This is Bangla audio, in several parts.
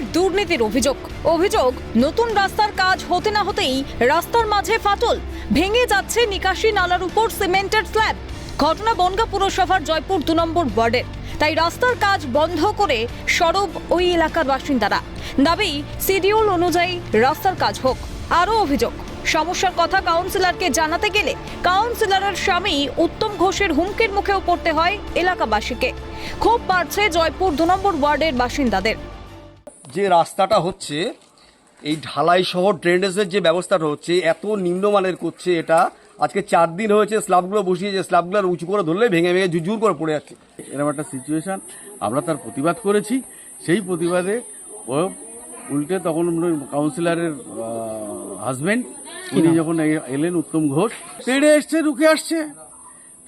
গভীর দুর্নীতির অভিযোগ। অভিযোগ, নতুন রাস্তার কাজ হতে না হতেই রাস্তার মাঝে ফাটল। ভেঙে যাচ্ছে নিকাশি নালার উপর সিমেন্টের স্ল্যাব। ঘটনা বনগা পুরসভার জয়পুর দু নম্বর ওয়ার্ডের। তাই রাস্তার কাজ বন্ধ করে সরব ওই এলাকার বাসিন্দারা। দাবি, সিডিউল অনুযায়ী রাস্তার কাজ হোক। আরও অভিযোগ, সমস্যার কথা কাউন্সিলরকে জানাতে গেলে কাউন্সিলরের স্বামী উত্তম ঘোষের হুমকির মুখেও পড়তে হয় এলাকাবাসীকে। খুব বাড়ছে জয়পুর দু নম্বর ওয়ার্ডের বাসিন্দাদের। যে রাস্তাটা হচ্ছে এই ঢালাই সহ ড্রেনেজের যে ব্যবস্থাটা হচ্ছে এত নিম্নমানের করছে এটা। আজকে চার দিন হয়েছে স্ল্যাবগুলো বসিয়েছে স্ল্যাবগুলো উঁচু করে ধরলে ভেঙে ভেঙে ঝুরঝুর করে পড়ে যাচ্ছে। এরকম একটা সিচুয়েশান আমরা তার প্রতিবাদ করেছি। সেই প্রতিবাদে ও উল্টে তখন কাউন্সিলরের হাজবেন্ড উনি যখন এলেন উত্তম ঘোষ তেড়ে এসছে রুখে আসছে।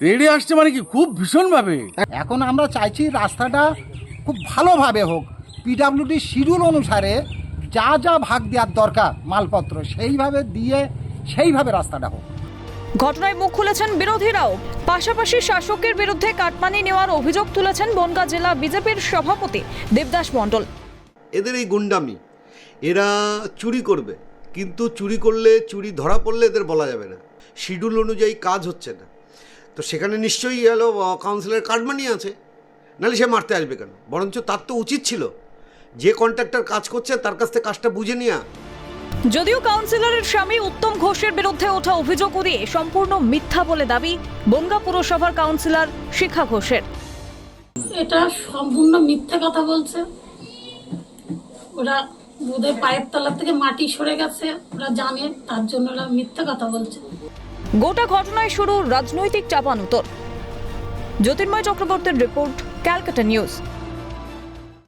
তেড়ে আসছে মানে কি? খুব ভীষণভাবে। এখন আমরা চাইছি রাস্তাটা খুব ভালোভাবে হোক। পিডাব্লিউডি শিডিউল অনুসারে যা যা ভাগ দেওয়ার দরকার মালপত্র সেইভাবে দিয়ে সেইভাবে রাস্তাটা হোক। ঘটনায় মুখ খুলেছেন বিরোধীরাও। পাশাপাশি শাসকের বিরুদ্ধে কাটমানি নেওয়ার অভিযোগ তুলেছেন বনগাঁ জেলা বিজেপির সভাপতি দেবদাস মণ্ডল। এদের এই গুন্ডামি এরা চুরি করবে কিন্তু চুরি করলে চুরি ধরা পড়লে এদের বলা যাবে না। শিডিউল অনুযায়ী কাজ হচ্ছে না। তো সেখানে নিশ্চয়ই হলো কাউন্সিলের কার্ডমানি আছে নাহলে সে মারতে আসবে কেন? বরঞ্চ তার তো উচিত ছিল যে কন্ট্রাক্টর কাজ করছে তার কাছ থেকে কাজটা বুঝে নেওয়া যদিও কাউন্সিলরের স্বামী উত্তম ঘোষের বিরুদ্ধে ওঠা অভিযোগ উড়িয়ে সম্পূর্ণ মিথ্যা বলে দাবি বনগা পুরসভার কাউন্সিলর শিখা ঘোষের। এটা সম্পূর্ণ মিথ্যে কথা বলছে। ওরা বোধহয় পায়ের তলা থেকে মাটি সরে গেছে ওরা জানে তার জন্য ওরা মিথ্যে কথা বলছে। গোটা ঘটনায় শুরু রাজনৈতিক চাপানুতর জ্যোতির্ময় চক্রবর্তীর রিপোর্ট ক্যালকাটা নিউজ।